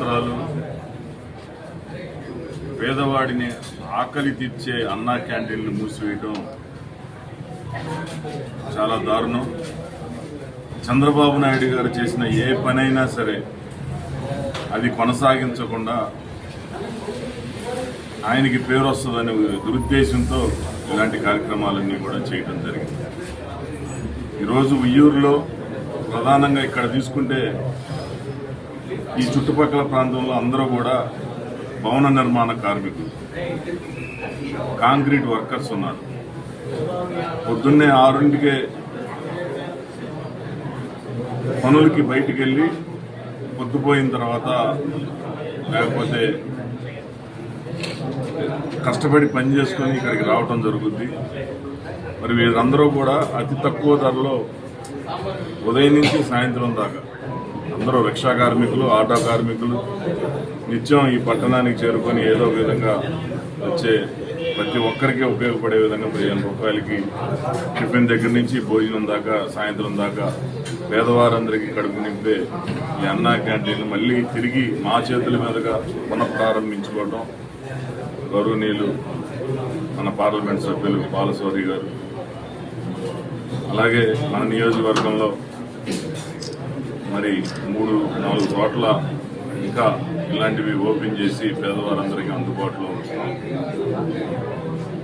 సంవత్సరాలు పేదవాడిని ఆకలి తీర్చే అన్నా క్యాంటీన్లు మూసివేయటం చాలా దారుణం. చంద్రబాబు నాయుడు గారు చేసిన ఏ పనైనా సరే అది కొనసాగించకుండా ఆయనకి పేరు వస్తుందనే దురుద్దేశంతో ఇలాంటి కార్యక్రమాలన్నీ కూడా చేయడం జరిగింది. ఈరోజు ఉయ్యూరులో ప్రధానంగా ఇక్కడ తీసుకుంటే ఈ చుట్టుపక్కల ప్రాంతంలో అందరూ కూడా భవన నిర్మాణ కార్మికులు. కాంక్రీట్ వర్కర్స్ ఉన్నారు. పొద్దున్నే ఆరింటికే పనులకి బయటికి వెళ్ళి పొద్దుపోయిన తర్వాత లేకపోతే కష్టపడి పని చేసుకొని ఇక్కడికి రావటం జరుగుద్ది. మరి వీరందరూ కూడా అతి తక్కువ ధరలో ఉదయం నుంచి సాయంత్రం దాకా అందరూ రిక్షా కార్మికులు ఆటో కార్మికులు నిత్యం ఈ పట్టణానికి చేరుకొని ఏదో ఒక విధంగా వచ్చే ప్రతి ఒక్కరికి ఉపయోగపడే విధంగా పదిహేను రూపాయలకి టిఫిన్ దగ్గర నుంచి భోజనం దాకా సాయంత్రం దాకా పేదవారందరికీ కడుపు నింపే ఈ అన్నా క్యాంటీన్ మళ్ళీ తిరిగి మా చేతుల మీదుగా పునఃప్రారంభించుకోవడం గౌరవనీయులు మన పార్లమెంట్ సభ్యులు బాలశౌరి గారు. అలాగే మన నియోజకవర్గంలో మరి మూడు నాలుగు చోట్ల ఇంకా ఇలాంటివి ఓపెన్ చేసి పేదవారందరికీ అందుబాటులో ఉంటున్నాం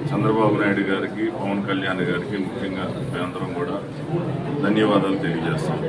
చంద్రబాబు నాయుడు గారికి పవన్ కళ్యాణ్ గారికి ముఖ్యంగా మేమందరం కూడా ధన్యవాదాలు తెలియజేస్తాం